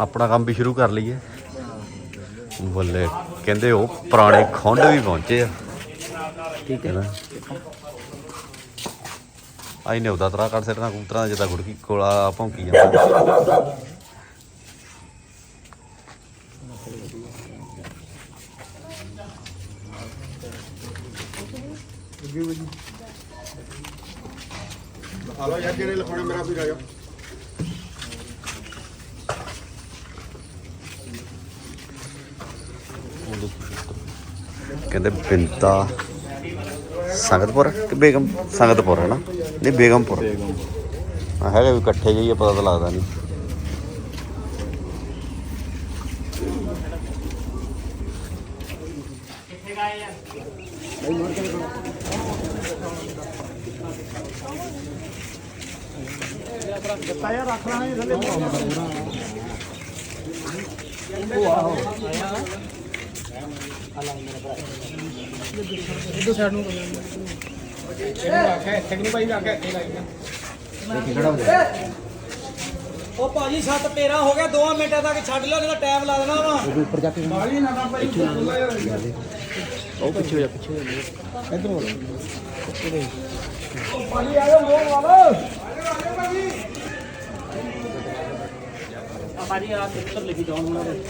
ਆਪਣਾ ਕੰਮ ਵੀ ਸ਼ੁਰੂ ਕਰ ਲਈਏ। ਬੱਲੇ ਕਹਿੰਦੇ ਉਹ ਪੁਰਾਣੇ ਖੁੰਡ ਵੀ ਪਹੁੰਚੇ ਆ। ਠੀਕ ਹੈ। ਨਾ ਆਈ ਨੇ ਉਹਦਾ ਤਰਾ ਕੱਢ ਸੱਟਣਾ ਕਬੂਤਰਾਂ ਦਾ ਜਿੱਦਾਂ ਗੁੜਕੀ ਕੋਲਾ ਭੌਂਕੀ ਜਾਂਦਾ। ਹਲੋ ਯਾਰ ਜਿਹੜੇ ਲਿਖਾਉਣੇ ਮੇਰਾ ਵੀ ਰਾਜਾ ਕਹਿੰਦੇ ਬਿੰਤਾ ਸੰਗਤਪੁਰ ਕਿ ਬੇਗਮ ਸੰਗਤਪੁਰ ਹੈ ਨਾ? ਨਹੀਂ ਬੇਗਮਪੁਰ। ਹਾਂ ਹੈਗਾ ਵੀ ਇਕੱਠੇ ਜਾਈਏ ਪਤਾ ਤਾਂ ਲੱਗਦਾ ਨਹੀਂ। ਉਹ ਭਾਜੀ 7 13 ਹੋ ਗਿਆ 2 ਮਿੰਟਾਂ ਤੱਕ ਛੱਡ ਲਿਓ ਨਹੀਂ ਤਾਂ ਟਾਈਮ ਲਾ ਦੇਣਾ ਵਾ। ਉੱਪਰ ਜਾ ਕੇ ਉਹ ਪਿੱਛੇ ਹੋ ਜਾ ਪਿੱਛੇ ਹੋ ਜਾ। ਇੱਧਰ ਹੋ ਭਾਜੀ ਆ ਕਿੱਧਰ ਲਿਖੀ ਜਾਉਣ ਉਹਨਾਂ ਦੇ।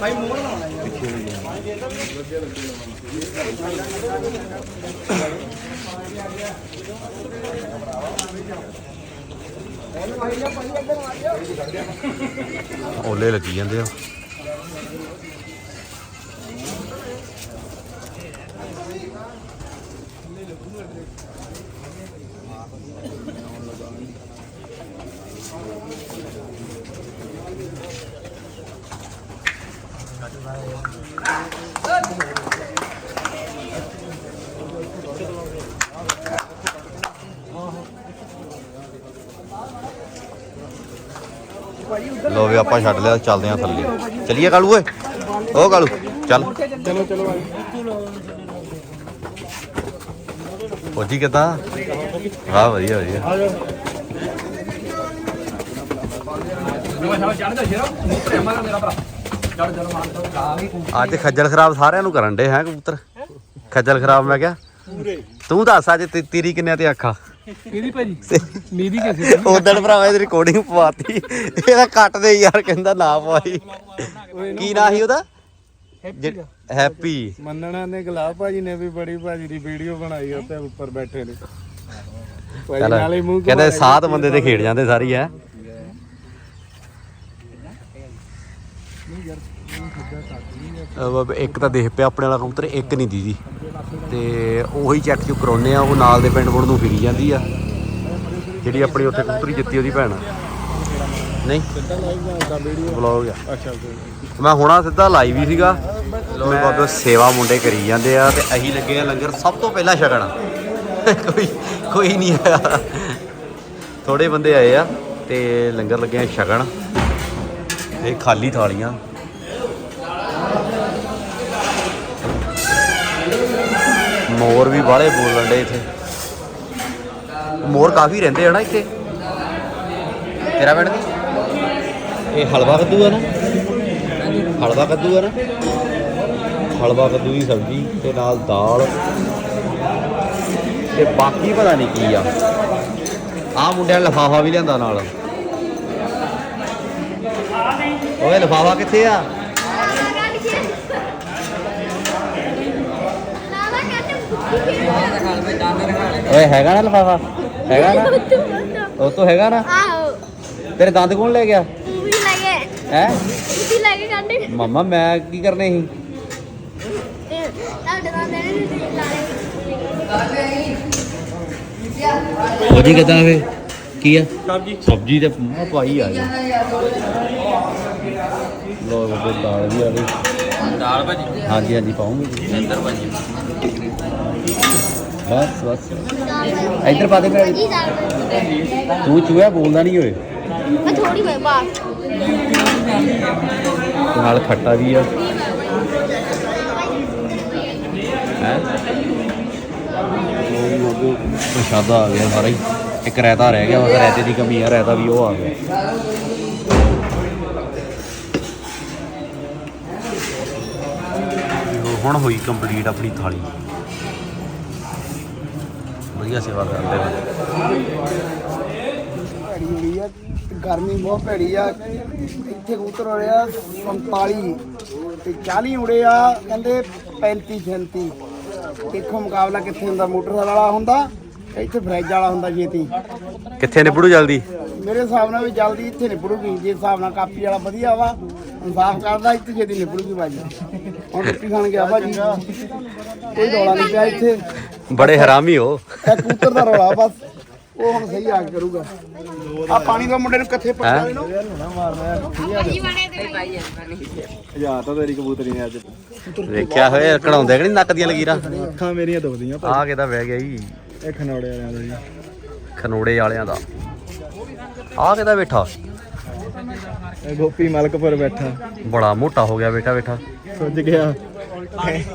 ਭਾਈ ਮੋੜ ਲਾਉਣਾ ਓਲੇ ਲੱਗੀ ਜਾਂਦੇ ਆ। ਲੋ ਵੀ ਆਪਾਂ ਛੱਡ ਲਿਆ, ਚੱਲਦੇ ਆ ਥੱਲੇ। ਚਲਿਏ ਕਾਲੂ ਓਏ? ਓ ਕਾਲੂ, ਚੱਲ। ਚਲੋ ਚਲੋ ਫੌਜੀ ਕਿੱਦਾਂ? ਹਾਂ ਵਧੀਆ ਵਧੀਆ। ਅੱਜ ਖੱਜਲ ਖਰਾਬ ਸਾਰਿਆਂ ਨੂੰ ਕਰਨ ਡੇ ਹੈ ਕਬੂਤਰ? ਖੱਜਲ ਖਰਾਬ ਮੈਂ ਕਿਹਾ। ਤੂੰ ਦੱਸ ਅੱਜ ਤੇ- ਤੇਰੀ ਕਿੰਨੇ ਤੇ ਅੱਖਾਂ ਇਹਦੀ ਭਾਜੀ? ਮੇਰੀ ਕਿਸੇ ਉਦੋਂ ਭਰਾਵਾ ਇਹਦੀ ਰਿਕਾਰਡਿੰਗ ਪਵਾਤੀ। ਇਹਦਾ ਕੱਟ ਦੇ ਯਾਰ ਕਹਿੰਦਾ ਨਾ ਪਵਾਈ ਕੀ ਨਾਂ ਸੀ ਉਹਦਾ? ਹੈਪੀ ਮੰਨਣਾ ਨੇ ਗੁਲਾਬ ਭਾਜੀ ਨੇ ਵੀ ਬੜੀ ਭਾਜੀ ਦੀ ਵੀਡੀਓ ਬਣਾਈ ਉੱਤੇ ਉੱਪਰ ਬੈਠੇ ਨੇ। ਭਾਜੀ ਚੱਲ ਨਾਲੇ ਮੂੰਹ ਕਹਿੰਦੇ ਸਾਤ ਬੰਦੇ ਤੇ ਖੇਡ ਜਾਂਦੇ ਸਾਰੀ ਹੈ? ਇੱਕ ਤਾਂ ਦੇਖ ਪਿਆ ਆਪਣੇ ਵਾਲਾ ਕਬੂਤਰ ਇੱਕ ਨਹੀਂ ਦੀਦੀ। ਤੇ ਉਹੀ ਚੈੱਕ ਚੁੱਕ ਕਰਾਉਨੇ ਆ, ਉਹ ਨਾਲ ਦੇ ਪਿੰਡ ਪੁੰਡ ਨੂੰ ਫਿਰੀ ਜਾਂਦੀ ਆ। ਜਿਹੜੀ ਆਪਣੀ ਉੱਥੇ ਕਬੂਤਰੀ ਜਿੱਤੀ ਉਹਦੀ ਭੈਣ ਨਹੀਂ? ਬਲੌਗ ਆ। ਅੱਛਾ ਮੈਂ ਹੁਣਾ ਸਿੱਧਾ ਲਾਈਵ ਹੀ ਸੀਗਾ। ਮੈਂ ਬਾਬੇ ਸੇਵਾ ਮੁੰਡੇ ਕਰੀ ਜਾਂਦੇ ਆ ਤੇ ਅਸੀਂ ਲੱਗੇ ਆ ਲੰਗਰ। ਸਭ ਤੋਂ ਪਹਿਲਾਂ ਛਕਣ। ਕੋਈ ਕੋਈ ਨਹੀਂ ਆਇਆ। ਥੋੜੇ ਬੰਦੇ ਆਏ ਆ ਤੇ ਲੰਗਰ ਲੱਗੇ ਆ ਛਕਣ। ਇਹ ਖਾਲੀ ਥਾਲੀਆਂ। ਮੋਰ ਵੀ ਬਾਹਲੇ ਬੋਲਣ ਡੇ ਇੱਥੇ। ਮੋਰ ਕਾਫੀ ਰਹਿੰਦੇ ਆ ਨਾ ਇੱਥੇ। ਤੇਰਾ ਪਿੰਡ ਦੀ ਇਹ ਹਲਵਾ ਕੱਦੂ ਆ ਨਾ। ਹਲਵਾ ਕੱਦੂ ਆ ਨਾ। ਹਲਵਾ ਕੱਦੂ ਦੀ ਸਬਜ਼ੀ ਤੇ ਨਾਲ ਦਾਲ। ਤੇ ਬਾਕੀ ਪਤਾ ਨਹੀਂ ਕੀ ਆ। ਆ ਮੁੰਡਿਆਂ ਨੇ ਲਫਾਫਾ ਵੀ ਲਿਆਂਦਾ ਨਾਲ। ਓਏ, ਲਫਾਫਾ ਕਿੱਥੇ ਆ? ਓਏ ਹੈਗਾ ਨਾ ਲਫਾਫਾ? ਹੈਗਾ ਨਾ? ਉਹ ਤੋਂ ਹੈਗਾ ਨਾ? ਆਹੋ। ਤੇਰੇ ਦੰਦ ਕੌਣ ਲੈ ਗਿਆ? ਤੂੰ ਵੀ ਲੱਗੇ ਹੈ? ਤੂੰ ਵੀ ਲੱਗੇ ਕੰਡੇ ਮਮਾ ਮੈਂ ਕੀ ਕਰਨੇ ਸੀ? ਤੁਹਾਡੇ ਨਾਲ ਦੇਣੇ ਨਹੀਂ ਲਾਲੇ ਉਹ ਜੀ ਕਿਦਾਂ ਵੇ? ਕੀ ਆ? ਸਬਜੀ। ਸਬਜੀ ਤੇ ਮੂੰਹ ਪਾਈ ਆ ਜੀ। ਲੋ ਦਾਲ ਵੀ ਆ ਗਈ। ਦਾਲ ਭਾਜੀ। ਹਾਂਜੀ ਹਾਂਜੀ ਪਾਉਂਗੇ ਜੀ। ਅੰਦਰ ਭਾਜੀ। ਬਸ ਬਸ। ਇੱਧਰ ਪਾ ਦੇ ਭੈਣ। ਤੂੰ ਚੂਹਾ ਬੋਲਦਾ ਨਹੀਂ ਓਏ। ਮੈਂ ਥੋੜੀ ਮੈਂ ਬਾਤ ਨਾਲ ਖੱਟਾ ਵੀ ਆ। ਹੈ? ਪ੍ਰਸ਼ਾਦਾ ਆ ਗਿਆ ਸਾਰਾ ਹੀ। ਇੱਕ ਰਾਇਤਾ ਰਹਿ ਗਿਆ ਬਸ ਰਾਇਤੇ ਦੀ ਕਮੀ ਆ ਰਾਇਤਾ ਵੀ ਉਹ ਆ ਗਿਆ। ਹੁਣ ਹੋਈ ਕੰਪਲੀਟ ਆਪਣੀ ਥਾਲੀ। ਵਧੀਆ ਸੇਵਾ ਕਰਦੇ ਨੇ। ਗਰਮੀ ਬਹੁਤ ਭੈੜੀ ਆ। ਇੱਥੇ ਕਬੂਤਰ ਹੋ ਰਿਹਾ 47 ਤੇ 40 ਉੜੇ ਆ ਕਹਿੰਦੇ 35 37 ਦੇਖੋ ਮੁਕਾਬਲਾ ਕਿੱਥੇ ਹੁੰਦਾ ਮੋਟਰ ਵਾਲਾ ਹੁੰਦਾ ਇੱਥੇ ਫਰੈਜ ਵਾਲਾ ਹੁੰਦਾ ਛੇਤੀ। ਕਿੱਥੇ ਨਿਬੜੂ ਜਲਦੀ? ਮੇਰੇ ਹਿਸਾਬ ਨਾਲ ਵੀ ਜਲਦੀ ਇੱਥੇ ਨਿਬੜੂਗੀ ਜੇ ਹਿਸਾਬ ਨਾਲ ਕਾਪੀ ਵਾਲਾ ਵਧੀਆ ਵਾ ਇਨਸਾਫ ਕਰਦਾ ਇੱਥੇ ਛੇਤੀ ਨਿਬੜੂਗੀ ਬਾਜੀ ਹੁਣ ਰੋਟੀ ਖਾਣ ਗਿਆ ਭਾਜੀ। ਕੋਈ ਰੌਲਾ ਨਹੀਂ ਪਿਆ ਇੱਥੇ। ਬੜੇ ਹਰਾਮੀ ਹੋ। ਇਹ ਕਬੂਤਰ ਦਾ ਰੌਲਾ ਬਸ। ਉਹ ਹੁਣ ਸਹੀ ਆ ਕੇ ਕਰੂਗਾ। ਆ ਪਾਣੀ ਦਾ ਮੁੰਡੇ ਨੂੰ ਕਿੱਥੇ ਪੱਟਾ ਹੈਂ? ਇਹਨੂੰ ਹਜ਼ਾਰ ਤਾਂ ਤੇਰੀ ਕਬੂਤਰੀ ਨੇ ਅੱਜ। ਵੇਖਿਆ ਹੋਇਆ ਕਢਾਉਂਦੇ ਕਿ ਨਹੀਂ ਨੱਕ ਦੀਆਂ ਲਕੀਰਾਂ? ਅੱਖਾਂ ਮੇਰੀਆਂ ਦੁਖਦੀਆਂ ਆ ਕਿਦਾ ਵਹਿ ਗਿਆ ਜੀ। ਇਹ ਖਨੌੜੇ ਵਾਲਿਆਂ ਦਾ ਜੀ। ਖਨੋੜੇ ਵਾਲਿਆਂ ਦਾ। ਆ ਕਿਦਾ ਬੈਠਾ। ਇਹ ਗੋਪੀ ਮਲਕਪੁਰ ਬੈਠਾ। ਬੜਾ ਮੋਟਾ ਹੋ ਗਿਆ ਬੇਟਾ ਬੈਠਾ। ਸੁੱਜ ਗਿਆ।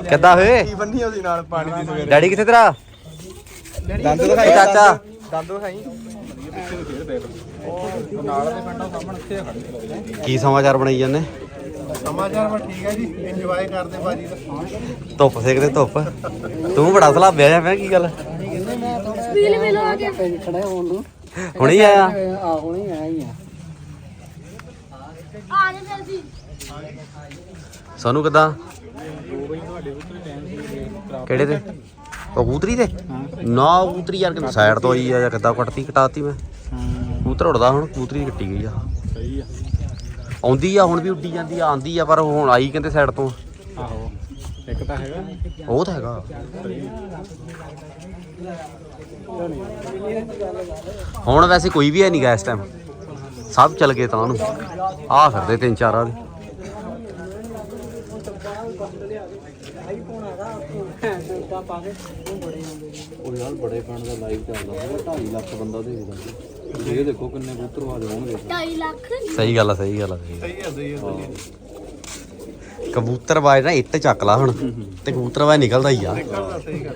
ਕਿੱਦਾਂ ਹੋਏ? ਕੀ ਬੰਨੀ ਉਹਦੀ ਨਾਲ ਪਾਣੀ ਦੀ ਸਵੇਰੇ। ਡੈਡੀ ਕਿੱਥੇ ਤੇਰਾ? ਦੰਦ ਇਹ ਚਾਚਾ। ਦੰਦ। ਦਿਖਾਈ। ਕੀ ਸਮਾਚਾਰ ਬਣਾਈ ਜਾਂਦੇ? ਸਮਾਚਾਰ ਵਾ ਠੀਕ ਹੈ ਜੀ ਇੰਜੋਏ ਕਰਦੇ ਬਾਜੀ ਦਾ ਧੁੱਪ ਸੇਕਦੇ ਧੁੱਪ। ਤੂੰ ਬੜਾ ਸਲਾਬਿਆ ਜਾ ਪਿਆ ਕੀ ਗੱਲ? ਵੀਲ ਵੀਲ ਆ ਗਿਆ ਖੜਾ ਹੋਣ ਨੂੰ ਹੁਣੀ ਆਇਆ ਆ। ਹੁਣੇ ਆਇਆ ਹੀ ਆ ਸੋਨੂੰ ਕਿੱਦਾਂ? ਕਿਹੜੇ ਤੇ? ਉਹ ਕਬੂਤਰੀ ਤੇ? ਨਾ ਕਬੂਤਰੀ ਯਾਰ ਕਿ ਸਾਈਡ ਤੋਂ ਆਈ ਆ ਜਾਂ ਕਿੱਦਾਂ ਕੱਟਤੀ ਕਟਾਤੀ ਮੈਂ। ਕਬੂਤਰ ਉੜਦਾ ਹੁਣ ਕਬੂਤਰੀ ਕੱਟੀ ਗਈ ਆ। ਸਹੀ ਆ ਆਉਂਦੀ ਆ ਹੁਣ ਵੀ ਉੱਡੀ ਜਾਂਦੀ ਆ ਆਂਦੀ ਆ ਪਰ ਹੁਣ ਆਈ ਕਹਿੰਦੇ ਸਾਈਡ ਤੋਂ। ਆਹੋ ਇੱਕ ਤਾਂ ਹੈਗਾ। ਉਹ ਤਾਂ ਹੈਗਾ। ਹੁਣ ਵੈਸੇ ਕੋਈ ਵੀ ਹੈ ਨਹੀਂ ਗਾ ਇਸ ਟਾਈਮ ਸਭ ਚੱਲ ਗਏ ਤਾਂ ਨੂੰ। ਆ ਫਿਰਦੇ ਤਿੰਨ ਚਾਰ ਆ ਉਹ ਯਾਰ ਬੜੇ ਪਿੰਡ ਦਾ ਲਾਈਵ ਚੱਲਦਾ ਹੈ 2.5 ਲੱਖ ਬੰਦਾ ਦੇਖਦਾ ਇਹ ਦੇਖੋ ਕਿੰਨੇ ਕਬੂਤਰ ਵਾਲੇ ਹੋਣਗੇ। 2.5 ਲੱਖ? ਸਹੀ ਗੱਲ ਆ ਸਹੀ ਗੱਲ ਆ। ਸਹੀ ਸਹੀ ਆ ਸਹੀ ਆ। ਕਬੂਤਰ ਬਾਜ ਨਾ ਇੱਟ ਚੱਕ ਲਾ ਹੁਣ ਤੇ ਕਬੂਤਰ ਬਾਜ ਨਿਕਲਦਾ ਹੀ ਆ। ਕਰਦਾ ਸਹੀ ਗੱਲ।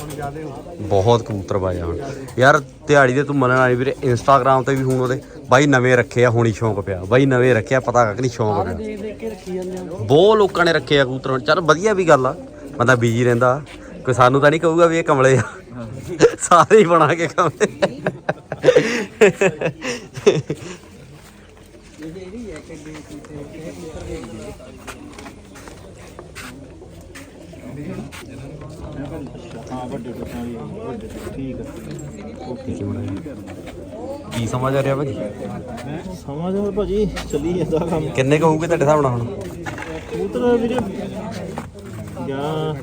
ਹੁਣ ਜਿਆਦੇ ਹੋ ਬਹੁਤ ਕਬੂਤਰ ਬਾਜਾ ਹੁਣ। ਯਾਰ ਦਿਹਾੜੀ ਦੇ ਤੂੰ ਮੰਨਣ ਵਾਲੀ ਵੀਰੇ ਇੰਸਟਾਗ੍ਰam ਤੇ ਵੀ ਹੁਣ ਉਹਦੇ ਬਾਈ ਨਵੇਂ ਰੱਖੇ ਆ ਹੁਣੀ ਸ਼ੌਂਕ ਪਿਆ। ਬਾਈ ਨਵੇਂ ਰੱਖਿਆ ਪਤਾ ਕੱਖ ਨਹੀਂ ਸ਼ੌਂਕ ਪਿਆ। ਬਹੁਤ ਲੋਕਾਂ ਨੇ ਰੱਖੇ ਆ ਕਬੂਤਰ ਹੁਣ। ਚੱਲ ਵਧੀਆ ਵੀ ਗੱਲ ਆ। ਬੰਦਾ ਬਿਜ਼ੀ ਰਹਿੰਦਾ। ਕੋਈ ਸਾਨੂੰ ਤਾਂ ਨਹੀਂ ਕਹੂਗਾ ਵੀ ਇਹ ਕਮਲੇ ਆ। ਸਾਰੇ ਹੀ ਬਣਾ ਕੇ ਕਮਲੇ ਹਾਂ ਵੱਡੇ ਟੁੱਟਾਂ ਵੀ ਵੱਡੇ ਠੀਕ ਆ ਕੀ ਸਮਝ ਆ ਰਿਹਾ ਭਾਜੀ? ਸਮਾਂ ਜੋ ਭਾਜੀ ਚੱਲੀ ਜਾਂਦਾ ਕੰਮ। ਕਿੰਨੇ ਕਹੂਗੇ ਤੁਹਾਡੇ ਹਿਸਾਬ ਨਾਲ ਹੁਣ? ਕਬੂਤਰ ਵੀਰੇ ਜਾਂ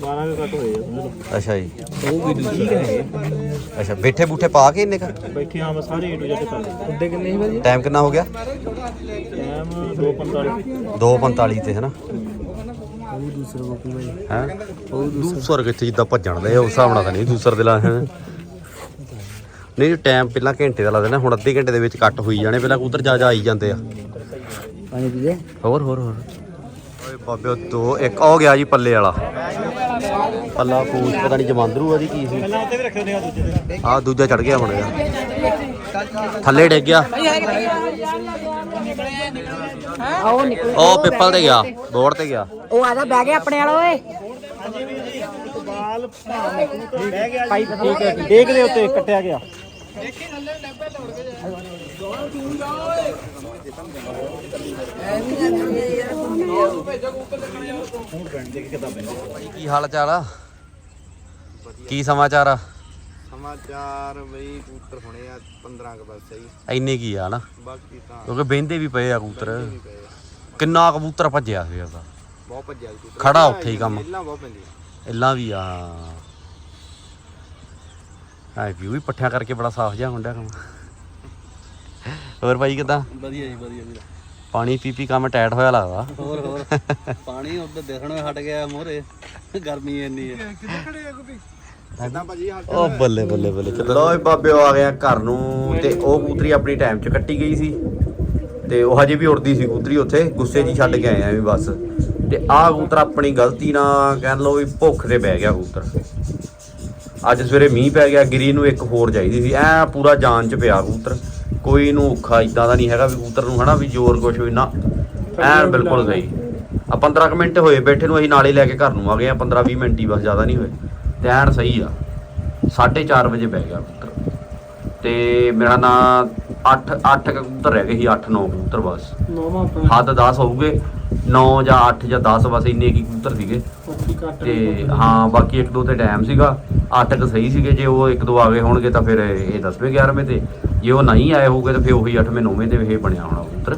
12 ਕੇ ਘੱਟ ਹੋਏ ਆ ਸਮਝ ਲਓ। ਅੱਛਾ ਜੀ। ਉਹ ਵੀ ਠੀਕ ਹੈ ਅੱਛਾ ਬੈਠੇ ਬੂਠੇ ਪਾ ਕੇ ਇੰਨੇ ਕਾ? ਬੈਠੇ ਹਾਂ ਮੈਂ ਸਾਰੇ ਏ ਟੂ ਜ਼ੈਡ ਕਰ ਉੱਡੇ ਕਿੰਨੇ ਸੀ ਭਾਜੀ? ਟਾਈਮ ਕਿੰਨਾ ਹੋ ਗਿਆ? ਟਾਈਮ 2:45 2:45 ਤੇ ਹੈ ਨਾ ਉਹ ਦੂਸਰਾ ਕੋਪੀ ਭਾਈ। ਹੈ? ਉਹ ਦੂਸਰ। ਕਿੱਥੇ ਜਿੱਦਾਂ ਭੱਜਣ ਦੇ ਉਸ ਹਿਸਾਬ ਨਾਲ ਤਾਂ ਨਹੀਂ ਦੂਸਰ ਦੇ ਲਾ ਹੈ? ਨਹੀਂ ਟਾਈਮ ਪਹਿਲਾਂ ਘੰਟੇ ਦਾ ਲਾ ਦੇਣਾ ਹੁਣ ਅੱਧੇ ਘੰਟੇ ਦੇ ਵਿੱਚ ਕੱਟ ਹੋਈ ਜਾਣੇ ਪਹਿਲਾਂ ਕਬੂਤਰ ਜਾ ਜਾ ਆਈ ਜਾਂਦੇ ਆ। ਪਾਣੀ ਪੀ ਲੈ ਹੋਰ ਹੋਰ ਹੋਰ। ਓਏ ਬਾਬੇ ਉਹ ਦੋ ਇੱਕ ਹੋ ਗਿਆ ਜੀ ਪੱਲੇ ਵਾਲਾ। ਪੱਲਾ ਪੂਛ ਪਤਾ ਨਹੀਂ ਜਮਾਂਦਰੂ ਆ ਜੀ ਕੀ ਸੀ। ਪਹਿਲਾਂ ਉੱਤੇ ਵੀ ਆ ਦੂਜੇ ਦੇ ਆ ਦੂਜਾ ਚੜ ਗਿਆ ਹੁਣ ਯਾਰ ਥੱਲੇ ਡਿੱਗ ਗਿਆ। ਉਹ ਪਿੱਪਲ ਤੇ ਗਿਆ ਬੋਰਡ ਤੇ ਗਿਆ। ਉਹ ਆਦਾ ਬਹਿ ਗਿਆ ਆਪਣੇ ਵਾਲਾ ਓਏ। ਬਾਲ ਬਹਿ ਗਿਆ ਪਾਈਪ ਠੀਕ ਹੈ ਡੇਕ ਦੇ ਉੱਤੇ ਕੱਟਿਆ ਗਿਆ ਕੀ ਹਾਲ ਚਾਲ ਆ? ਕੀ ਸਮਾਚਾਰ ਆ? ਸਮਾਚਾਰ ਬਈ ਕਬੂਤਰ ਹੋਣੇ ਆ 15 ਕ ਬਸ ਸਹੀ। ਇੰਨੇ ਕੀ ਆ ਨਾ? ਬਾਕੀ ਤਾਂ ਕਿਉਂਕਿ ਬਹਿੰਦੇ ਵੀ ਪਏ ਆ ਕਬੂਤਰ। ਕਿੰਨਾ ਕਬੂਤਰ ਭੱਜਿਆ ਸੀ ਉਹਦਾ ਬਹੁਤ ਭੱਜਿਆ ਕਬੂਤਰ। ਖੜਾ ਉੱਥੇ ਹੀ ਕੰਮ। ਪਹਿਲਾਂ ਬਹੁਤ ਪੈਂਦੀ ਇੱਲਾਂ ਵੀ ਆ। ਹਾਂ ਵੀ ਵੀ ਪੱਠਿਆਂ ਕਰਕੇ ਬੜਾ ਸਾਫ਼ ਜਿਹਾ ਹੁੰਦਾ ਕੰਮ। ਹੋਰ ਭਾਈ ਕਿਦਾਂ? ਵਧੀਆ ਜੀ ਵਧੀਆ ਵੀਰ ਪਾਣੀ ਪੀ ਪੀ ਕੰਮ ਟਾਈਟ ਹੋਇਆ ਲੱਗਦਾ। ਹੋਰ ਹੋਰ। ਪਾਣੀ ਉੱਧਰ ਦੇਖਣੋਂ ਹਟ ਗਿਆ ਮੋਰੇ। ਗਰਮੀ ਇੰਨੀ ਹੈ ਕਿੱਦਾਂ ਭਾਜੀ ਹਾਲ ਉਹ ਬੱਲੇ ਬੱਲੇ ਬੱਲੇ। ਲੋ ਬਾਬੇ ਆ ਗਿਆ ਘਰ ਨੂੰ ਤੇ ਉਹ ਕਬੂਤਰੀ ਆਪਣੀ ਟਾਈਮ 'ਚ ਕੱਟੀ ਗਈ ਸੀ। ਤੇ ਉਹ ਹਜੇ ਵੀ ਉੜਦੀ ਸੀ ਕਬੂਤਰੀ ਉੱਥੇ। ਗੁੱਸੇ 'ਚ ਛੱਡ ਕੇ ਆਏ ਆ ਵੀ ਬਸ। ਤੇ ਆਹ ਕਬੂਤਰ ਆਪਣੀ ਗਲਤੀ ਨਾਲ ਕਹਿ ਲਓ ਵੀ ਭੁੱਖ ਤੇ ਬਹਿ ਗਿਆ ਕਬੂਤਰ ਅੱਜ ਸਵੇਰੇ ਮੀਂਹ ਪੈ ਗਿਆ ਗਿਰੀ ਨੂੰ ਇੱਕ ਹੋਰ ਚਾਹੀਦੀ ਸੀ। ਐ ਪੂਰਾ ਜਾਨ ਚ ਪਿਆ ਕਬੂਤਰ ਕੋਈ ਨੂੰ ਔਖਾ ਇਦਾਂ ਦਾ ਨਹੀਂ ਹੈਗਾ ਵੀ ਕਬੂਤਰ ਨੂੰ ਹਨਾ ਵੀ ਜ਼ੋਰ ਕੁਛ ਵੀ ਨਾ। ਐਨ ਬਿਲਕੁਲ ਸਹੀ। ਆ 15 ਕੁ ਮਿੰਟ ਹੋਏ ਬੈਠੇ ਨੂੰ ਅਸੀਂ ਨਾਲੇ ਲੈ ਕੇ ਘਰ ਨੂੰ ਆ ਗਏ ਆ 15 20 ਮਿੰਟ ਹੀ ਬਸ ਜ਼ਿਆਦਾ ਨਹੀਂ ਹੋਏ। ਤੇ ਐਨ ਸਹੀ ਆ। 4:30 ਵਜੇ ਬਹਿ ਗਿਆ ਕਬੂਤਰ। ਤੇ ਮੇਰਾ ਨਾਂ 8 8 ਕਬੂਤਰ ਰਹਿ ਗਏ ਸੀ 8 9 ਕਬੂਤਰ ਬਸ। ਹੱਦ 10 ਹੋਊਗੇ 9 ਜਾਂ 8 ਜਾਂ 10 ਬਸ ਇੰਨੇ ਕੀ ਕਬੂਤਰ ਸੀਗੇ। ਤੇ ਹਾਂ ਬਾਕੀ ਇੱਕ ਦੋ ਤੇ ਟਾਈਮ ਸੀਗਾ। 8 ਕ ਸਹੀ ਸੀਗੇ ਜੇ ਉਹ ਇੱਕ ਦੋ ਆ ਗਏ ਹੋਣਗੇ ਤਾਂ ਫਿਰ ਇਹ 10ਵੇਂ 11ਵੇਂ ਤੇ। ਜੇ ਉਹ ਨਹੀਂ ਆਏ ਹੋਊਗੇ ਤਾਂ ਫਿਰ ਉਹੀ 8ਵੇਂ 9ਵੇਂ ਤੇ ਇਹ ਬਣਿਆ ਹੋਣਾ ਕਬੂਤਰ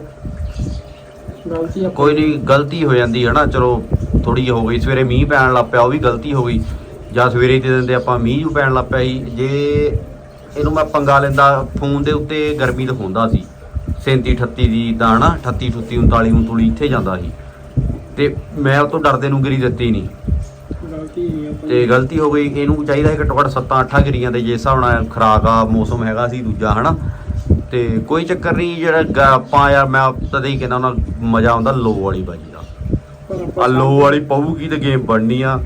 ਗਲਤੀ ਆ। ਕੋਈ ਨਹੀਂ ਗਲਤੀ ਹੋ ਜਾਂਦੀ ਹੈ ਨਾ ਚਲੋ ਥੋੜੀ ਹੋ ਗਈ ਸਵੇਰੇ ਮੀਂਹ ਪੈਣ ਲੱਗ ਪਿਆ ਉਹ ਵੀ ਗਲਤੀ ਹੋ ਗਈ। ਜਾਂ ਸਵੇਰੇ ਦੇ ਦਿੰਦੇ ਆਪਾਂ ਮੀਂਹ ਜੂ ਪੈਣ ਲੱਗ ਪਿਆ ਸੀ ਜੇ ਇਹਨੂੰ ਮੈਂ ਪੰਗਾ ਲੈਂਦਾ ਫੋਨ ਦੇ ਉੱਤੇ ਗਰਮੀ ਦਿਖਾਉਂਦਾ ਸੀ। 37 38 ਦੀ ਇਦਾਂ ਹਨਾ 38 38 39 39 ਇੱਥੇ ਜਾਂਦਾ ਸੀ। ਤੇ ਮੈਂ ਉਹ ਤੋਂ ਡਰਦੇ ਨੂੰ ਗਿਰੀ ਦਿੱਤੀ ਨਹੀਂ। ਗਲਤੀ ਨਹੀਂ ਤੇ ਗਲਤੀ ਹੋ ਗਈ ਇਹਨੂੰ ਚਾਹੀਦਾ ਹੈ ਘੱਟੋ ਘੱਟ 7-8 ਗਿਰੀਆਂ ਦੇ ਜੇ ਹਿਸਾਬ ਨਾਲ ਖਰਾਕ ਆ ਮੌਸਮ ਹੈਗਾ ਸੀ ਦੂਜਾ ਹਨਾ? ਤੇ ਕੋਈ ਚੱਕਰ ਨਹੀਂ ਜਿਹੜਾ ਆਪਾਂ ਯਾਰ ਮੈਂ ਤਦੇ ਹੀ ਕਹਿੰਦਾ ਉਹਨਾਂ ਮਜ਼ਾ ਆਉਂਦਾ ਲੋ ਵਾਲੀ ਬਾਜੀ ਦਾ। ਆ ਲੋ ਵਾਲੀ ਪਊਗੀ ਤੇ ਗੇਮ ਬਣਨੀ ਆ।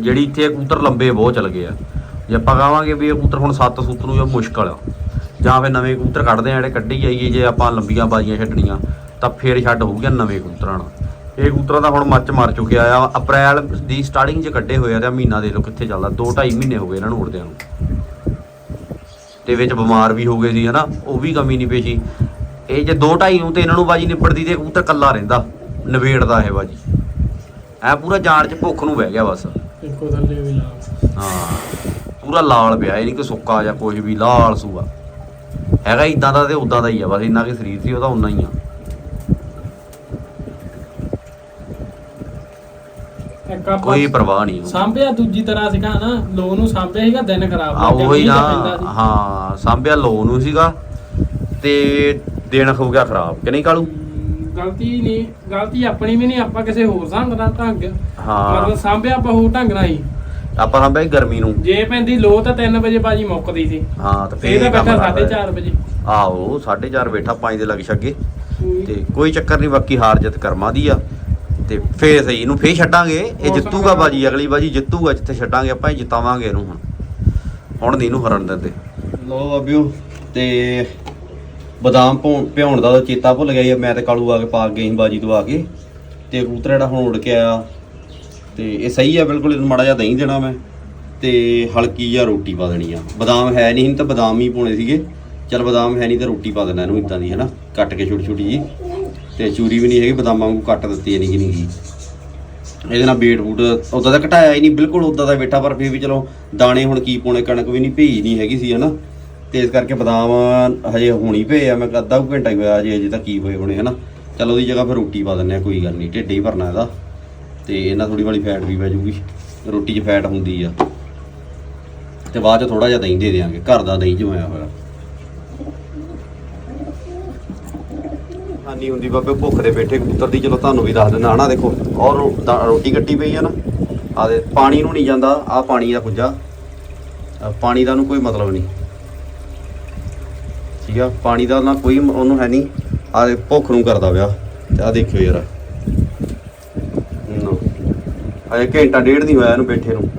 ਜਿਹੜੀ ਇੱਥੇ ਕਬੂਤਰ ਲੰਬੇ ਬਹੁਤ ਚੱਲ ਗਏ ਆ। ਜੇ ਆਪਾਂ ਕਹਾਂਗੇ ਵੀ ਇਹ ਕਬੂਤਰ ਹੁਣ ਸੱਤ ਸੁੱਤ ਨੂੰ ਜਾਂ ਮੁਸ਼ਕਲ ਆ। ਜਾਂ ਫਿਰ ਨਵੇਂ ਕਬੂਤਰ ਕੱਢਦੇ ਆ ਜਿਹੜੇ ਕੱਢੀ ਜਾਈਏ ਜੇ ਆਪਾਂ ਲੰਬੀਆਂ ਬਾਜੀਆਂ ਛੱਡਣੀਆਂ ਤਾਂ ਫੇਰ ਛੱਡ ਹੋਊਗੀਆਂ ਨਵੇਂ ਕਬੂਤਰਾਂ ਨਾਲ। ਇਹ ਕਬੂਤਰਾਂ ਦਾ ਹੁਣ ਮੱਚ ਮਰ ਚੁੱਕਿਆ ਆ। ਅਪ੍ਰੈਲ ਦੀ ਸਟਾਰਟਿੰਗ 'ਚ ਕੱਢੇ ਹੋਏ ਆ ਤੇ ਮਹੀਨਾ ਦੇ ਲੋ ਕਿੱਥੇ ਚੱਲਦਾ। 2.5 ਮਹੀਨੇ ਹੋ ਗਏ ਇਹਨਾਂ ਨੂੰ ਉੜਦਿਆਂ ਨੂੰ। ਤੇ ਵਿੱਚ ਬਿਮਾਰ ਵੀ ਹੋ ਗਏ ਸੀ ਹਨਾ? ਉਹ ਵੀ ਕਮੀ ਨਹੀਂ ਪੇਸ਼ੀ ਇਹ ਜੇ 2.5 ਨੂੰ ਤੇ ਇਹਨਾਂ ਨੂੰ ਬਾਜੀ ਨਿਬੜਦੀ ਤੇ ਕਬੂਤਰ ਕੱਲਾ ਰਹਿੰਦਾ। ਨਵੇੜਦਾ ਇਹ ਬਾਜੀ। ਐ ਪੂਰਾ ਜਾਣ 'ਚ ਭੁੱਖ ਨੂੰ ਬਹਿ ਗਿਆ ਬਸ। ਇੱਕੋ ਥੱਲੇ ਵੀ ਲਾ ਹਾਂ। ਪੂਰਾ ਲਾਲ ਪਿਆ ਇਹ ਨਹੀਂ ਕਿ ਸੁੱਕਾ ਜਾਂ ਕੁਝ ਵੀ ਲਾਲ ਸੂਆ। ਹੈਗਾ ਇਦਾਂ ਦਾ ਤੇ ਉਦਾਂ ਦਾ ਹੀ ਆ ਬਸ ਇੰਨਾ ਕਿ ਸਰੀਰ ਸੀ ਉਹਦਾ ਉਨਾ ਹੀ ਆ। ਇੱਕ ਆਪਾਂ ਕੋਈ ਪਰਵਾਹ ਨਹੀਂ ਉਹਨੂੰ। ਸਾਂਭਿਆ ਦੂਜੀ ਤਰ੍ਹਾਂ ਸੀਗਾ ਨਾ ਲੋ ਨੂੰ ਸਾਂਭਿਆ ਸੀਗਾ ਦਿਨ ਖਰਾਬ ਆ ਹੋ ਗਿਆ, ਉਹੀ ਮੀਂਹ ਨਾ ਤਾਂ ਪੈਂਦਾ ਸੀ। ਹਾਂ ਸਾਂਭਿਆ ਲੋ ਨੂੰ ਸੀਗਾ ਤੇ ਦਿਨ ਹੋ ਗਿਆ ਖਰਾਬ ਕਿ ਨਹੀਂ ਕਾਲੂ? ਗਲਤੀ ਨਹੀਂ ਗਲਤੀ ਆਪਣੀ ਵੀ ਨਹੀਂ ਆਪਾਂ ਕਿਸੇ ਹੋਰ ਸੰਗ ਦਾ ਢੰਗ। ਹਾਂ। ਮਤਲਬ ਸਾਂਭਿਆ ਆਪਾਂ ਹੋਰ ਢੰਗ ਨਾਲ ਹੀ। ਆਪਾਂ ਸਾਂਭਿਆ ਸੀ ਗਰਮੀ ਨੂੰ। ਜੇ ਪੈਂਦੀ ਲੋ ਤਾਂ 3 ਵਜੇ ਬਾਜੀ ਮੁੱਕਦੀ ਸੀ। ਹਾਂ ਤੇ ਫੇਰ ਕੰਮ ਬੈਠਾ ਕਰਦਾ 4:30 ਵਜੇ। ਆਹੋ 4:30 ਬੈਠਾ 5 ਦੇ ਲੱਗ ਛੱਗੇ। ਤੇ ਕੋਈ ਚੱਕਰ ਨਹੀਂ ਬਾਕੀ ਹਾਰ ਜਿੱਤ ਕਰਮਾਂ ਦੀ ਆ। ਤੇ ਫੇਰ ਸਹੀ ਇਹਨੂੰ ਫੇਰ ਛੱਡਾਂਗੇ। ਇਹ ਹੋ ਜਿੱਤੂਗਾ। ਬਾਜੀ ਅਗਲੀ ਬਾਜੀ ਜਿੱਤੂਗਾ ਜਿੱਥੇ ਛੱਡਾਂਗੇ ਆਪਾਂ ਇਹ ਜਿਤਾਵਾਂਗੇ ਇਹਨੂੰ ਹੁਣ। ਹੁਣ ਨਹੀਂ ਇਹਨੂੰ ਹਰਨ ਦਿੰਦੇ। ਲੋ ਬਾਬਿਓ ਤੇ ਬਦਾਮ ਭੌਂ- ਭਿਉਣ ਦਾ ਤਾਂ ਚੇਤਾ ਭੁੱਲ ਗਿਆ ਜੀ ਮੈਂ ਤੇ ਕਾਲੂ ਆ ਕੇ ਪਾ ਕੇ ਗਏ ਸੀ ਬਾਜੀ ਤੋਂ ਆ ਕੇ। ਤੇ ਕਬੂਤਰ ਜਿਹੜਾ ਹੁਣ ਉੜ ਕੇ ਆਇਆ। ਤੇ ਇਹ ਸਹੀ ਆ ਬਿਲਕੁਲ ਇਹਨੂੰ ਮਾੜਾ ਜਿਹਾ ਦਹੀਂ ਦੇਣਾ ਮੈਂ। ਤੇ ਹਲਕੀ ਜਿਹਾ ਰੋਟੀ ਪਾ ਦੇਣੀ ਆ। ਬਦਾਮ ਹੈ ਨਹੀਂ ਤਾਂ ਬਦਾਮ ਹੀ ਪਾਉਣੇ ਸੀਗੇ। ਚਲ ਬਦਾਮ ਹੈ ਨਹੀਂ ਤਾਂ ਰੋਟੀ ਪਾ ਦੇਣਾ ਇਹਨੂੰ ਇਦਾਂ ਦੀ ਹੈਨਾ? ਕੱਟ ਕੇ ਛੋਟੀ ਛੋਟੀ ਜੀ ਤੇ ਚੂਰੀ ਵੀ ਨਹੀਂ ਹੈਗੀ, ਬਦਾਮਾਂ ਵਾਂਗੂ ਕੱਟ ਦਿੱਤੀ ਨਹੀਂ ਨਹੀਂ ਗੀ ਇਹਦੇ ਨਾਲ ਬੇਟ ਬੂਟ ਉਦਾਂ ਦਾ ਘਟਾਇਆ ਹੀ ਨਹੀਂ, ਬਿਲਕੁਲ ਉਦਾਂ ਦਾ ਬੈਠਾ, ਪਰ ਫਿਰ ਵੀ ਚਲੋ ਦਾਣੇ ਹੁਣ ਕੀ ਪਾਉਣੇ, ਕਣਕ ਵੀ ਨਹੀਂ ਭੇਈ ਨਹੀਂ ਹੈਗੀ ਸੀ, ਹਨਾ। ਤੇ ਇਸ ਕਰਕੇ ਬਦਾਮ ਹਜੇ ਹੋਣੀ ਪਏ ਆ, ਮੈਂ ਅੱਧਾ ਕੁ ਘੰਟਾ ਹੀ ਹੋਇਆ ਅਜੇ ਅਜੇ ਤਾਂ ਕੀ ਹੋਏ ਹੋਣੇ, ਹਨਾ। ਚਲ ਉਹਦੀ ਜਗ੍ਹਾ ਫਿਰ ਰੋਟੀ ਪਾ ਦਿੰਨੇ ਆ ਕੋਈ ਗੱਲ ਨਹੀਂ, ਢਿੱਡ ਹੀ ਭਰਨਾ ਇਹਦਾ। ਤੇ ਇਹਨਾਂ ਥੋੜੀ ਵਾਲੀ ਫੈਟ ਵੀ ਪੈ ਜੂਗੀ, ਰੋਟੀ 'ਚ ਫੈਟ ਹੁੰਦੀ ਆ। ਤੇ ਬਾਅਦ 'ਚ ਥੋੜਾ ਜਿਹਾ ਦਹੀਂ ਦੇ ਦੇਵਾਂਗੇ ਘਰ ਦਾ ਦਹੀਂ ਜਮਾਇਆ ਹੋਇਆ। ਹਾਨੀ ਹੁੰਦੀ, ਬਾਬੇ ਭੁੱਖ ਦੇ ਬੈਠੇ ਕਬੂਤਰ ਦੀ, ਚਲੋ ਤੁਹਾਨੂੰ ਵੀ ਦੱਸ ਦਿੰਦਾ, ਹਨਾ ਦੇਖੋ, ਔਰ ਰੋਟੀ ਕੱਟੀ ਪਈ ਆ ਨਾ ਆ ਦੇ, ਪਾਣੀ ਨੂੰ ਨਹੀਂ ਜਾਂਦਾ ਆ ਪਾਣੀ ਦਾ ਪੁੱਜਾ ਪਾਣੀ ਦਾ ਉਹਨੂੰ ਕੋਈ ਮਤਲਬ ਨਹੀਂ। ਠੀਕ ਆ, ਪਾਣੀ ਦਾ ਨਾ ਕੋਈ ਉਹਨੂੰ ਹੈ ਨਹੀਂ ਆ ਦੇ ਭੁੱਖ ਨੂੰ ਕਰਦਾ ਪਿਆ, ਤੇ ਆ ਦੇਖਿਓ ਯਾਰ। ਅਜੇ ਘੰਟਾ ਡੇਢ ਨਹੀਂ ਹੋਇਆ ਇਹਨੂੰ ਬੈਠੇ ਨੂੰ,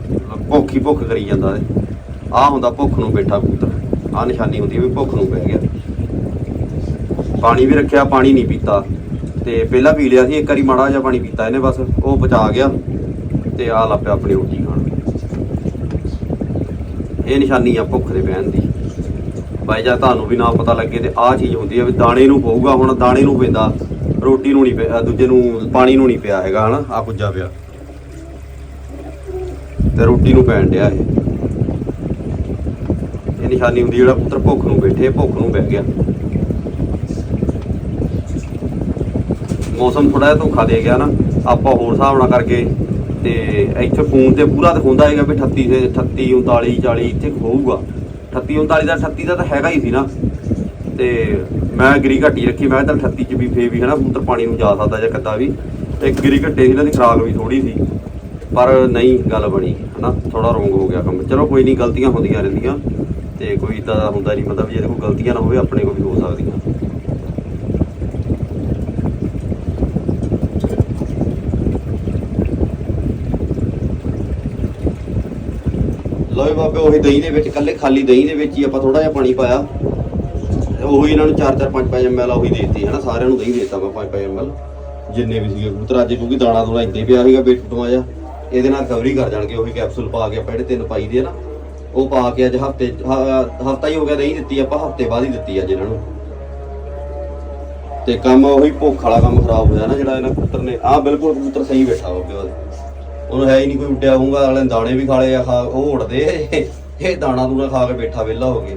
ਭੁੱਖ ਹੀ ਭੁੱਖ ਕਰੀ ਜਾਂਦਾ ਇਹ। ਆ ਹੁੰਦਾ ਭੁੱਖ ਨੂੰ ਬੈਠਾ ਕਬੂਤਰ ਆ ਨਿਸ਼ਾਨੀ ਹੁੰਦੀ ਵੀ ਭੁੱਖ ਨੂੰ ਬਹਿ ਗਿਆ। ਪਾਣੀ ਵੀ ਰੱਖਿਆ, ਪਾਣੀ ਨਹੀਂ ਪੀਤਾ। ਤੇ ਪਹਿਲਾਂ ਪੀ ਲਿਆ ਸੀ, ਇੱਕ ਵਾਰੀ ਮਾੜਾ ਜਿਹਾ ਪਾਣੀ ਪੀਤਾ ਇਹਨੇ ਬਸ, ਉਹ ਬਚਾ ਗਿਆ ਤੇ ਆ ਲੱਪਿਆ ਆਪਣੀ ਰੋਟੀ ਖਾਣ। ਇਹ ਨਿਸ਼ਾਨੀ ਆ ਭੁੱਖ ਦੇ ਪੈਣ ਦੀ। ਬਾਈ ਜਾਂ ਤੁਹਾਨੂੰ ਵੀ ਨਾ ਪਤਾ ਲੱਗੇ ਤੇ ਆਹ ਚੀਜ਼ ਹੁੰਦੀ ਹੈ ਵੀ ਦਾਣੇ ਨੂੰ ਪਊਗਾ, ਹੁਣ ਦਾਣੇ ਨੂੰ ਪੈਂਦਾ, ਰੋਟੀ ਨੂੰ ਨਹੀਂ ਪਿਆ ਦੂਜੇ ਨੂੰ ਪਾਣੀ ਨੂੰ ਨਹੀਂ ਪਿਆ ਹੈਗਾ, ਹਨਾ ਆ ਪੁੱਜਾ ਪਿਆ। ਤੇ ਰੋਟੀ ਨੂੰ ਪੈਣ ਡਿਆ ਇਹ। ਇਹ ਨਿਸ਼ਾਨੀ ਹੁੰਦੀ ਜਿਹੜਾ ਪੁੱਤਰ ਭੁੱਖ ਨੂੰ ਬੈਠੇ, ਭੁੱਖ ਨੂੰ ਬਹਿ ਗਿਆ। ਮੌਸਮ ਥੋੜਾ ਜਿਹਾ ਧੋਖਾ ਦੇ ਗਿਆ ਨਾ, ਆਪਾਂ ਹੋਰ ਹਿਸਾਬ ਨਾਲ ਕਰਕੇ ਤੇ ਇੱਥੇ ਫੋਨ ਤੇ ਪੂਰਾ ਦਿਖਾਉਂਦਾ ਹੈਗਾ ਵੀ 38 ਤੇ 38 39 40 ਇੱਥੇ ਹੋਊਗਾ। 38 39 ਦਾ 38 ਦਾ ਤਾਂ ਹੈਗਾ ਹੀ ਸੀ ਨਾ। ਤੇ ਮੈਂ ਗਰੀ ਘੱਟੀ ਰੱਖੀ, ਮੈਂ ਤਾਂ ਚੱਲ 38 ਚ ਵੀ ਫੇ ਵੀ ਹਨਾ ਪੁੱਤਰ ਪਾਣੀ ਨੂੰ ਜਾ ਸਕਦਾ ਜਾਂ ਕੱਦਾ ਵੀ। ਤੇ ਗਰੀ ਘੱਟੇ ਸੀ ਇਹਨਾਂ ਦੀ ਖਰਾਕ ਵੀ ਥੋੜੀ ਸੀ। ਪਰ ਨਹੀਂ, ਗੱਲ ਬਣੀ, ਹਨਾ ਥੋੜਾ ਰੋਂਗ ਹੋ ਗਿਆ ਕੰਮ। ਚਲੋ ਕੋਈ ਨਹੀਂ, ਗਲਤੀਆਂ ਹੁੰਦੀਆਂ ਰਹਿੰਦੀਆਂ। ਤੇ ਕੋਈ ਇਦਾਂ ਦਾ ਹੁੰਦਾ ਨਹੀਂ, ਮਤਲਬ ਜੇ ਇਹਦੇ ਕੋਲ ਗਲਤੀਆਂ ਨਾ ਹੋਵੇ, ਆਪਣੇ ਕੋਲ ਵੀ ਹੋ ਸਕਦੀਆਂ। ਲਓ ਬਾਬੇ, ਉਹੀ ਦਹੀਂ ਦੇ ਵਿੱਚ ਕੱਲੇ ਖਾਲੀ ਦਹੀਂ ਦੇ ਵਿੱਚ ਹੀ ਆਪਾਂ ਥੋੜਾ ਜਿਹਾ ਪਾਣੀ ਪਾਇਆ। ਉਹੀ ਇਹਨਾਂ ਨੂੰ 4-4 5-5 ml ਉਹੀ ਦੇਤੀ ਹੈ ਨਾ ਸਾਰਿਆਂ ਨੂੰ ਦਹੀਂ ਦੇਤਾ ਮੈਂ 5-5 ml ਜਿੰਨੇ ਵੀ ਸੀਗੇ ਕਬੂਤਰ, ਅੱਜ ਕਿਉਂਕਿ ਦਾਣਾ ਦੂਣਾ ਇੱਦਾਂ ਪਿਆ ਸੀਗਾ ਬੇਟੂਆਂ ਜਿਹਾ ਇਹਦੇ ਨਾਲ ਕਵਰੀ ਕਰ ਜਾਣਗੇ, ਉਹੀ ਕੈਪਸੂਲ ਪਾ ਕੇ ਆਪਾਂ ਜਿਹੜੇ ਤਿੰਨ ਪਾਈ ਦੇ ਨਾ, ਉਹ ਪਾ ਕੇ ਅੱਜ ਹਫ਼ਤੇ ਹਫਤਾ ਹੀ ਹੋ ਗਿਆ ਦਹੀਂ ਦਿੱਤੀ, ਆਪਾਂ ਹਫ਼ਤੇ ਬਾਅਦ ਹੀ ਦਿੱਤੀ ਅੱਜ ਇਹਨਾਂ ਨੂੰ। ਤੇ ਕੰਮ ਉਹੀ ਭੁੱਖ ਵਾਲਾ ਕੰਮ ਖਰਾਬ ਹੋਇਆ ਨਾ ਜਿਹੜਾ ਇਹਨਾਂ ਕਬੂਤਰ ਨੇ। ਆਹ ਬਿਲਕੁਲ ਕਬੂਤਰ ਸਹੀ ਬੈਠਾ ਹੋਵੇ ਉਹਦੇ। ਉਹਨੂੰ ਹੈ ਹੀ ਨਹੀਂ ਕੋਈ ਉੱਡਿਆ ਹੋਊਗਾ ਵਾਲੇ ਦਾਣੇ ਵੀ ਖਾ ਆ, ਖਾ ਉਹ ਉੜਦੇ ਇਹ। ਦਾਣਾ ਦੂਣਾ ਖਾ ਕੇ ਬੈਠਾ ਵਿਹਲਾ ਹੋ ਗਿਆ।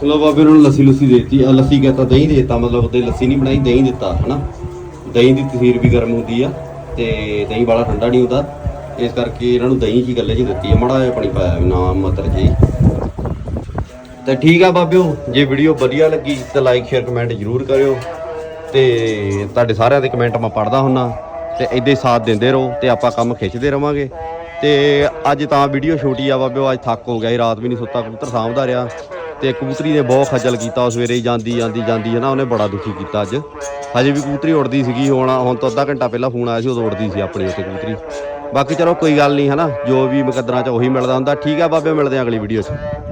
ਚਲੋ ਬਾਬੇ, ਉਹਨਾਂ ਨੂੰ ਲੱਸੀ ਲੁੱਸੀ ਦੇਤੀ। ਆ ਲੱਸੀ ਕਹਤਾ ਦਹੀਂ ਦੇਤਾ, ਮਤਲਬ ਉਹਦੇ ਲੱਸੀ ਨਹੀਂ ਬਣਾਈ, ਦਹੀਂ ਦਿੱਤਾ, ਹਨਾ? ਦਹੀਂ ਦੀ ਤਸੀਰ ਵੀ ਗਰਮ ਹੁੰਦੀ ਆ ਤੇ ਦਹੀਂ ਵਾਲਾ ਠੰਡਾ ਨਹੀਂ ਹੁੰਦਾ। ਇਸ ਕਰਕੇ ਇਹਨਾਂ ਨੂੰ ਦਹੀਂ ਜੀ ਗੱਲੇ 'ਚ ਦਿੱਤੀ ਆ। ਮੜਾ ਜਿਹਾ ਪਾਣੀ ਪਾਇਆ ਵੀ ਨਾ, ਮਤਰ ਜੀ। ਤੇ ਠੀਕ ਆ ਬਾਬਿਓ, ਜੇ ਵੀਡੀਓ ਵਧੀਆ ਲੱਗੀ ਤਾਂ ਲਾਈਕ ਸ਼ੇਅਰ ਕਮੈਂਟ ਜਰੂਰ ਕਰਿਓ ਤੇ ਤੁਹਾਡੇ ਸਾਰਿਆਂ ਦੇ ਕਮੈਂਟ ਮੈਂ ਪੜਦਾ ਹੁੰਨਾ ਤੇ ਇਦਾਂ ਹੀ ਸਾਥ ਦਿੰਦੇ ਰਹੋ ਤੇ ਆਪਾਂ ਕੰਮ ਖਿੱਚਦੇ ਰਵਾਂਗੇ। ਤੇ ਅੱਜ ਤਾਂ ਵੀਡੀਓ ਛੋਟੀ ਆ ਬਾਬਿਓ, ਅੱਜ ਥੱਕ ਹੋ ਗਿਆ ਸੀ ਰਾਤ ਵੀ ਨਹੀਂ ਸੁੱਤਾ, ਕਬੂਤਰ ਸਾਂਭਦਾ ਰਿਹਾ ਤੇ ਕਬੂਤਰੀ ਨੇ ਬਹੁਤ ਖੱਜਲ ਕੀਤਾ, ਸਵੇਰੇ ਹੀ ਜਾਂਦੀ ਜਾਂਦੀ ਜਾਂਦੀ ਹੈ ਨਾ, ਉਹਨੇ ਬੜਾ ਦੁਖੀ ਕੀਤਾ ਅੱਜ। ਹਜੇ ਵੀ ਕਬੂਤਰੀ ਉੜਦੀ ਸੀਗੀ, ਹੁਣ ਹੁਣ ਤੋਂ ਅੱਧਾ ਘੰਟਾ ਪਹਿਲਾਂ ਫੋਨ ਆਇਆ ਸੀ, ਉਦੋਂ ਉੜਦੀ ਸੀ ਆਪਣੀ ਉੱਥੇ ਕਬੂਤਰੀ। ਬਾਕੀ ਚਲੋ ਕੋਈ ਗੱਲ ਨਹੀਂ ਹੈ ਨਾ ਜੋ ਵੀ ਮੁਕੱਦਰਾਂ ਚ ਉਹੀ ਮਿਲਦਾ ਹੁੰਦਾ, ਠੀਕ ਆ ਬਾਬੇ ਮਿਲਦੇ ਆ ਅਗਲੀ ਵੀਡੀਓ 'ਚ।